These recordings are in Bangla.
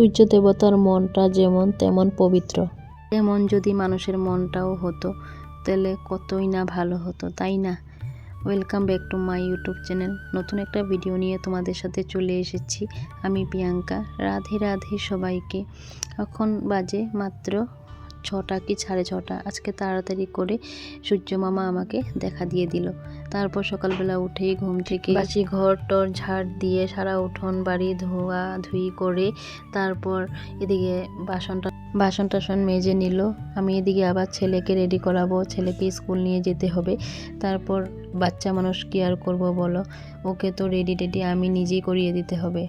সূর্য দেবতার মনটা যেমন তেমন পবিত্র। তেমন যদি মানুষের মনটাও হতো, তাহলে কতই না ভালো হতো, তাই না? Welcome back to my YouTube channel নতুন একটা ভিডিও নিয়ে তোমাদের সাথে চলে এসেছি। আমি প্রিয়াঙ্কা। রাধে রাধে সবাইকে। এখন বাজে মাত্র ছটা কি সাড়ে ছটা আজকে তাড়াতাড়ি করে সূর্য মামা আমাকে দেখা দিয়ে দিল। তারপর সকালবেলা উঠেই ঘুম থেকে বাসি ঘর টর ঝাড় দিয়ে সারা উঠোন বাড়ি ধোয়া ধুই করে তারপর এদিকে বাসনটা বাসন টাসন মেজে নিল। আমি এদিকে আবার ছেলেকে রেডি করাবো ছেলেকে স্কুল নিয়ে যেতে হবে। তারপর বাচ্চা মানুষ কি আর করব বলো? ওকে তো রেডি টেডি আমি নিজেই করিয়ে দিতে হবে।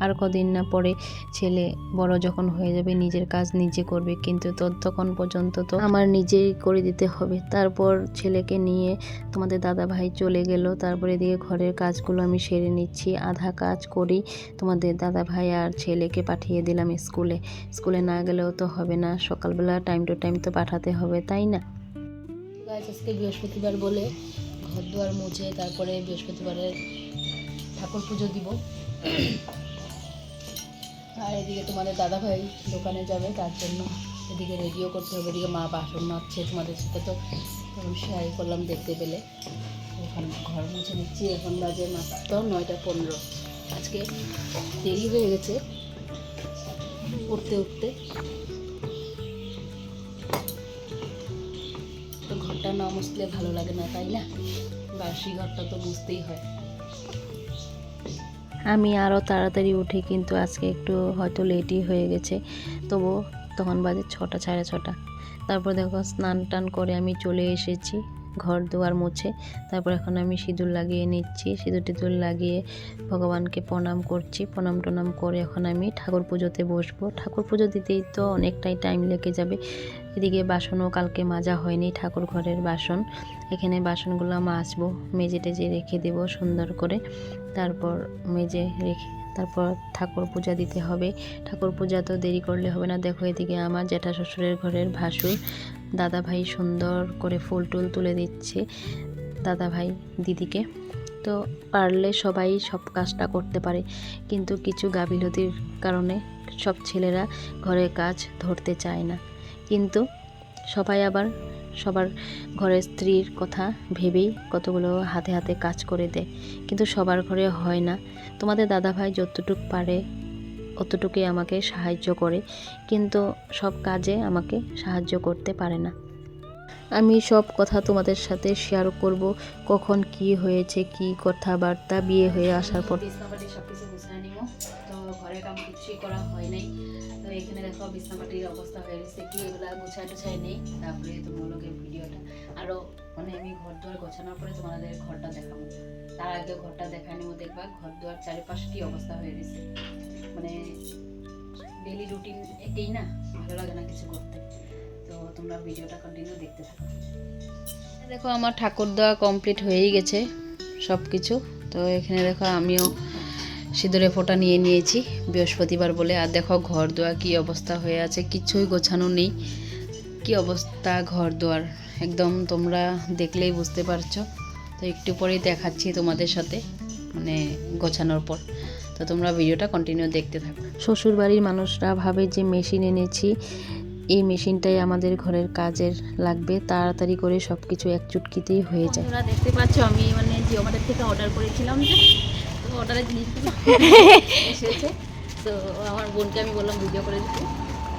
আর কদিন না পরে ছেলে বড় যখন হয়ে যাবে, নিজের কাজ নিজে করবে। কিন্তু ততক্ষণ পর্যন্ত তো আমার নিজেই করে দিতে হবে। তারপর ছেলেকে নিয়ে তোমাদের দাদা ভাই চলে গেল। তারপরে এদিকে ঘরের কাজগুলো আমি সেরে নিচ্ছি। আধা কাজ করি তোমাদের দাদা ভাই আর ছেলেকে পাঠিয়ে দিলাম স্কুলে। স্কুলে না গেলেও তো হবে না। সকালবেলা টাইম টু টাইম তো পাঠাতে হবে, তাই না? আজকে বৃহস্পতিবার বলে ঘর দুয়ার মুছে তারপরে বৃহস্পতিবারের ঠাকুর পুজো দিব। আর এদিকে তোমাদের দাদা ভাই দোকানে যাবে, তার জন্য এদিকে রেডিও করতে হবে, এদিকে মা বাসন মাজছে তোমাদের সাথে তো। শেয়ার করলাম দেখতে পেলে। এখন ঘর মুছে নিচ্ছি, এখন বাজে মাত্র নয়টা পনেরো। আজকে দেরি হয়ে গেছে উঠতে উঠতে। তো ঘরটা না মুছলে ভালো লাগে না, তাই না? বাসি ঘরটা তো মুছতেই হয়। আমি আরও তাড়াতাড়ি উঠি, কিন্তু আজকে একটু হয়তো লেটই হয়ে গেছে। তবু তখন বাজে ছটা, সাড়ে ছটা। তারপর দেখো স্নান টান করে আমি চলে এসেছি। ঘর দুয়ার মুছে, তারপর এখন আমি সিঁদুর লাগিয়ে নিচ্ছি। সিঁদুর টিঁদুর লাগিয়ে ভগবানকে প্রণাম করছি। প্রণাম টনাম করে এখন আমি ঠাকুর পুজোতে বসবো। ঠাকুর পুজো দিতেই তো অনেকটাই টাইম লেগে যাবে। এদিকে বাসনও কালকে মাজা হয়নি, ঠাকুর ঘরের বাসন। এখানে বাসনগুলো মাজবো মেজে টেজে রেখে দেবো সুন্দর করে। তারপর মেজে রেখে তারপর ঠাকুর পূজা দিতে হবে। ঠাকুর পূজা তো দেরি করলে হবে না। দেখো এদিকে আমার জ্যাঠা শ্বশুরের ঘরের ভাসুর দাদা ভাই সুন্দর করে ফুল টুল তুলে দিচ্ছে দাদা ভাই দিদিকে। তো পারলে সবাই সব কাজটা করতে পারে। কিন্তু কিছু গাফিলতির কারণে সব ছেলেরা ঘরের কাজ ধরতে চায় না। কিন্তু সবাই আবার সবার ঘরের স্ত্রীর কথা ভেবেই কতগুলো হাতে হাতে কাজ করে দেয়। কিন্তু সবার ঘরে হয় না। তোমাদের দাদাভাই যতটুক পারে অতটুকুই আমাকে সাহায্য করে, কিন্তু সব কাজে আমাকে সাহায্য করতে পারে না। আমি সব কথা তোমাদের সাথে শেয়ার করব, কখন কি হয়েছে, কি কথাবার্তা, বিয়ে হয়ে আসার পর। সব নিব। তো কাম কিছুই করা হয় নাই। তো এখানে দেখো বিছনাপাটির অবস্থা হয়ে গেছে। কি এগুলা গুছাই টুছাই নেই। তারপরে তোমাদের ভিডিওটা। আরও মানে আমি ঘর দুয়ার গোছানোর পরে তোমাদের ঘরটা দেখাবো। তার আগে ঘরটা দেখা নিব, দেখবা ঘর দুয়ার চারিপাশে কি অবস্থা হয়ে গেছে। মানে ডেলি রুটিন এটাই না, ভালো লাগে না কিছু করতে। তো তোমরা ভিডিওটা কন্টিনিউ দেখতে থাকো। দেখো, আমার ঠাকুর দেওয়া কমপ্লিট হয়েই গেছে সব কিছু তো এখানে দেখো আমিও সিঁদুরে ফোঁটা নিয়ে নিয়েছি বৃহস্পতিবার বলে। আর দেখো ঘর দোয়া কি অবস্থা হয়ে আছে কিছুই গোছানো নেই। কি অবস্থা ঘর দোয়ার? একদম তোমরা দেখলেই বুঝতে পারছ। তো একটু পরেই দেখাচ্ছি তোমাদের সাথে মানে গোছানোর পর। তো তোমরা ভিডিওটা কন্টিনিউ দেখতে থাকো। শ্বশুর বাড়ির মানুষরা ভাবে যে মেশিন এনেছি এই মেশিনটাই আমাদের ঘরের কাজের লাগবে। তাড়াতাড়ি করে সব কিছু এক চুটকিতেই হয়ে যায়। তোমরা দেখতে পাচ্ছ আমি মানে জিও মার্টের থেকে অর্ডার করেছিলাম যে অর্ডারের জিনিসগুলো এসেছে। তো আমার বোনকে আমি বললাম ভিডিও করে দিতে।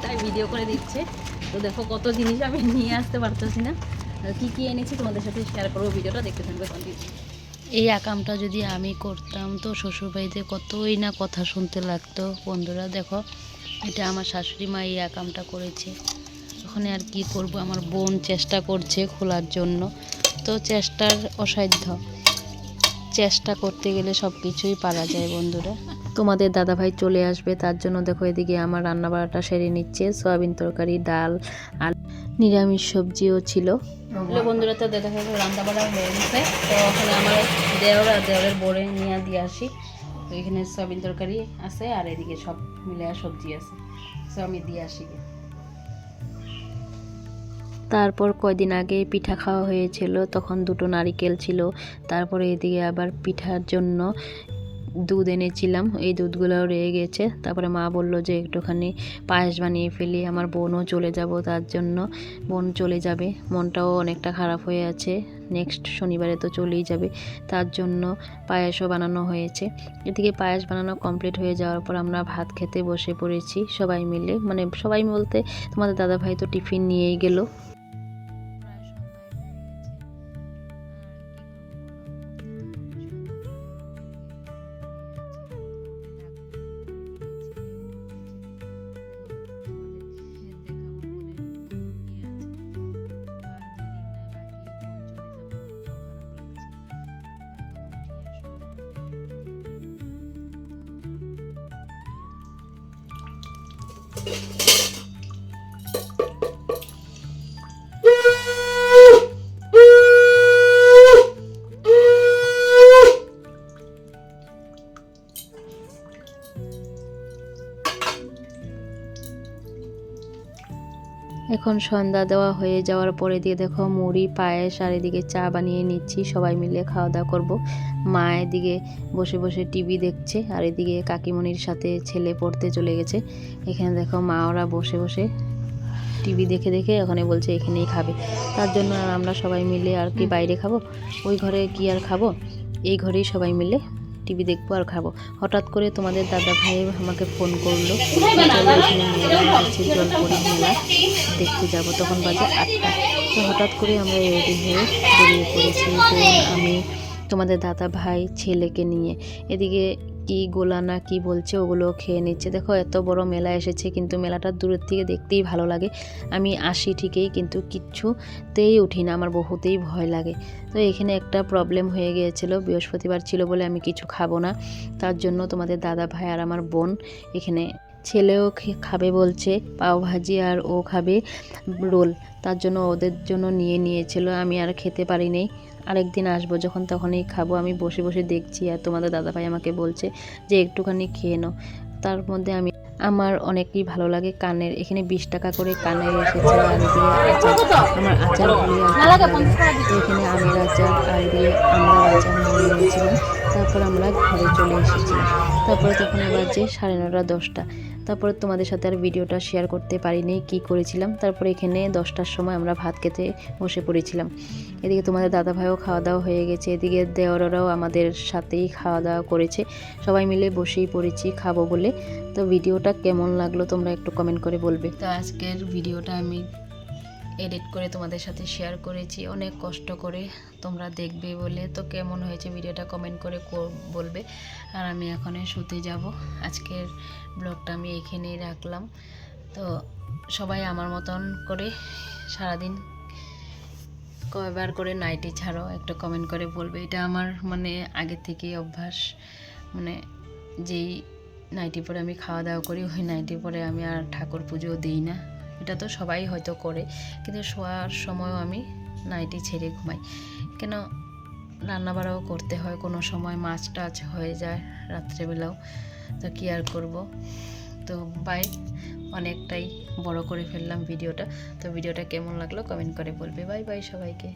তাই ভিডিও করে দিচ্ছে। তো দেখো কত জিনিস আমি নিয়ে আসতে পারতেছি না। কি কি এনেছি তোমাদের সাথে শেয়ার করব ভিডিওটা, দেখতে থাকবে এই আকামটা যদি আমি করতাম তো শ্বশুরবাড়িতে কতই না কথা শুনতে লাগতো। বন্ধুরা দেখো, এটা আমার শাশুড়ি মা এই আকামটা করেছে। ওখানে আর কি করব? আমার বোন চেষ্টা করছে খোলার জন্য। তো চেষ্টার অসাধ্য। চেষ্টা করতে গেলে সব কিছুই পারা যায় বন্ধুরা। তোমাদের দাদাভাই চলে আসবে তার জন্য দেখো এদিকে আমার রান্না বাড়াটা সেরে নিচ্ছে সয়াবিন তরকারি ডাল আর নিরামিষ সবজিও ছিল। বন্ধুরা তো দেখা গেলো রান্না বাড়া হয়ে গেছে। তো ওখানে আমার দেওর আর দেওরের বোরে নিয়ে দিয়ে আসি। তো এখানে সয়াবিন তরকারি আছে আর এদিকে সব মিলে সবজি আছে। তো আমি দিয়ে আসি। তারপর কয়দিন আগে পিঠা খাওয়া হয়েছিল, তখন দুটো নারিকেল ছিল। তারপরে এদিকে আবার পিঠার জন্য দুধ এনেছিলাম, এই দুধগুলোও রয়ে গেছে। তারপরে মা বলল যে একটুখানি পায়েস বানিয়ে ফেলি, আমার বোনও চলে যাব তার জন্য। বোন চলে যাবে, মনটাও অনেকটা খারাপ হয়ে আছে। নেক্সট শনিবারে তো চলেই যাবে, তার জন্য পায়েসও বানানো হয়েছে। এদিকে পায়েস বানানো কমপ্লিট হয়ে যাওয়ার পর আমরা ভাত খেতে বসে পড়েছি সবাই মিলে। মানে সবাই বলতে তোমাদের দাদা ভাই তো টিফিন নিয়েই গেল। Thank you. এখন সন্ধ্যা দেওয়া হয়ে যাওয়ার পরে দিয়ে দেখো মুড়ি পায়েস আর এদিকে চা বানিয়ে নিচ্ছি। সবাই মিলে খাওয়া দাওয়া করব। মা এদিকে বসে বসে টিভি দেখছে আর এদিকে কাকিমণির সাথে ছেলে পড়তে চলে গেছে। এখানে দেখো মা ওরা বসে বসে টিভি দেখে দেখে ওখানে বলছে এখানেই খাবে। তার জন্য আর আমরা সবাই মিলে আর কি বাইরে খাব? ওই ঘরে কি আর খাব? এই ঘরেই সবাই মিলে টিভি দেখব আর খাব। হঠাৎ করে তোমাদের দাদা ভাই আমাকে ফোন করল। এখানে মেলা। দেখতে যাব। তখন বাজে আটটা। তো হঠাৎ করে আমরা রেডি হয়ে বেরিয়ে পড়েছি। আমি তোমাদের দাদা ভাই ছেলেকে নিয়ে। এদিকে কি গোলা না কি বলছে ওগুলো খেয়ে নিচ্ছে। দেখো, এত বড় মেলা এসেছে, কিন্তু মেলাটা দূরের থেকে দেখতেই ভালো লাগে। আমি আসি ঠিকই, কিন্তু কিচ্ছুতেই উঠি না, আমার বহুতেই ভয় লাগে। তো এখানে একটা প্রবলেম হয়ে গিয়েছিল, বৃহস্পতিবার ছিল বলে আমি কিছু খাব না। তার জন্য তোমাদের দাদা ভাই আর আমার বোন এখানে ছেলেও খাবে বলছে, পাও ভাজি আর ও খাবে রোল। তার জন্য ওদের জন্য নিয়ে নিয়েছিল, আমি আর খেতে পারিনি। আরেকদিন আসব যখন তখনই খাব। আমি বসে বসে দেখছি আর তোমাদের দাদা ভাই আমাকে বলছে যে একটুখানি খেয়ে নাও। তার মধ্যে আমি আমার অনেকই ভালো লাগে কানের। এখানে বিশ টাকা করে কানের এসেছে আর দিয়ে আচার। আমার আচার এখানে আমের আচার আর দিয়ে আমরা আচার নিয়ে নিয়েছিলাম তারপর আমরা ঘরে চলে এসেছি। তারপরে তখন বাজে সাড়ে নটা দশটা। তারপরে তোমাদের সাথে আর ভিডিওটা শেয়ার করতে পারিনি, কি করেছিলাম। তারপরে এখানে দশটার সময় আমরা ভাত খেতে বসে পড়েছিলাম। এদিকে তোমাদের দাদা ভাইও খাওয়া দাওয়া হয়ে গেছে। এদিকে দেওয়ারাও আমাদের সাথেই খাওয়া দাওয়া করেছে। সবাই মিলে বসেই পড়েছি খাব বলে। তো ভিডিওটা কেমন লাগল তোমরা একটু কমেন্ট করে বলবে। তো আজকের ভিডিওটা আমি এডিট করে তোমাদের সাথে শেয়ার করেছি। অনেক কষ্ট করে তোমরা দেখবে বলে। তো কেমন হয়েছে ভিডিওটা কমেন্ট করে বলবে। আর আমি এখন শুতে যাব। আজকের ব্লগটা আমি এখানেই রাখলাম। তো সবাই আমার মতন করে সারাদিন কয়বার করে নাইটি ছাড়ো, একটু কমেন্ট করে বলবে। এটা আমার মানে আগে থেকেই অভ্যাস। মানে যেই নাইটি পরে আমি খাওয়া দাওয়া করি, ওই নাইটি পরে আমি আর ঠাকুর পুজো দিই না। এটা তো সবাই হয়তো করে, কিন্তু শোয়ার সময়ও আমি নাইটি ছেড়ে ঘুমাই। কেন রান্নাবাড়াও করতে হয়, কোনো সময় মাছ টাছ হয়ে যায় রাত্রেবেলাও, তো কী আর করব? তো বাই, অনেকটাই বড় করে ফেললাম ভিডিওটা। তো ভিডিওটা কেমন লাগল কমেন্ট করে বলবে। বাই বাই সবাইকে।